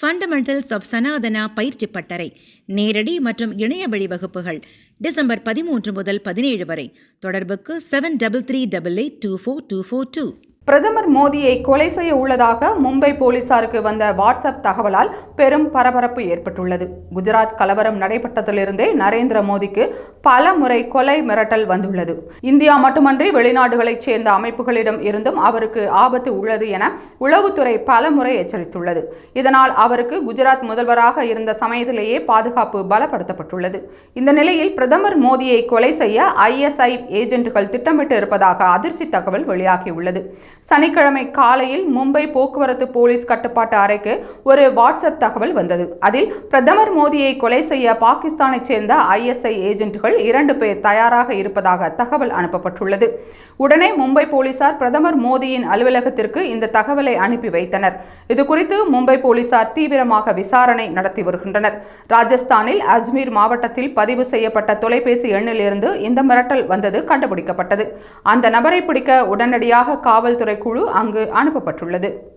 Fundamentals of Sanatana பயிற்சி பட்டறை நேரடி மற்றும் இணைய வழி வகுப்புகள் டிசம்பர் பதிமூன்று முதல் பதினேழு வரை. தொடர்புக்கு seven double three double eight two four two four two பிரதமர் மோடியை கொலை செய்ய உள்ளதாக மும்பை போலீசாருக்கு வந்த வாட்ஸ்அப் தகவலால் பெரும் பரபரப்பு ஏற்பட்டுள்ளது. குஜராத் கலவரம் நடைபெற்றதிலிருந்தே நரேந்திர மோடிக்கு பல முறை கொலை மிரட்டல் வந்துள்ளது. இந்தியா மட்டுமன்றி வெளிநாடுகளைச் சேர்ந்த அமைப்புகளிடம் இருந்தும் அவருக்கு ஆபத்து உள்ளது என உளவுத்துறை பல முறை எச்சரித்துள்ளது. இதனால் அவருக்கு குஜராத் முதல்வராக இருந்த சமயத்திலேயே பாதுகாப்பு பலப்படுத்தப்பட்டுள்ளது. இந்த நிலையில் பிரதமர் மோடியை கொலை செய்ய ஐஎஸ்ஐ ஏஜென்ட்டுகள் திட்டமிட்டு இருப்பதாக அதிர்ச்சி தகவல் வெளியாகியுள்ளது. சனிக்கிழமை காலையில் மும்பை போக்குவரத்து போலீஸ் கட்டுப்பாட்டு அறைக்கு ஒரு வாட்ஸ்அப் தகவல் வந்தது. அதில் பிரதமர் மோடியை கொலை செய்ய பாகிஸ்தானைச் சேர்ந்த ஐஎஸ்ஐ ஏஜென்ட்டுகள் இரண்டு பேர் தயாராக இருப்பதாக தகவல் அனுப்பப்பட்டுள்ளது. உடனே மும்பை போலீசார் பிரதமர் மோடியின் அலுவலகத்திற்கு இந்த தகவலை அனுப்பி வைத்தனர். இது குறித்து மும்பை போலீசார் தீவிரமாக விசாரணை நடத்தி வருகின்றனர். ராஜஸ்தானில் அஜ்மீர் மாவட்டத்தில் பதிவு செய்யப்பட்ட தொலைபேசி எண்ணிலிருந்து இந்த மிரட்டல் வந்தது கண்டுபிடிக்கப்பட்டது. அந்த நபரை பிடிக்க உடனடியாக காவல்துறை குழு அங்கு அனுப்பப்பட்டுள்ளது.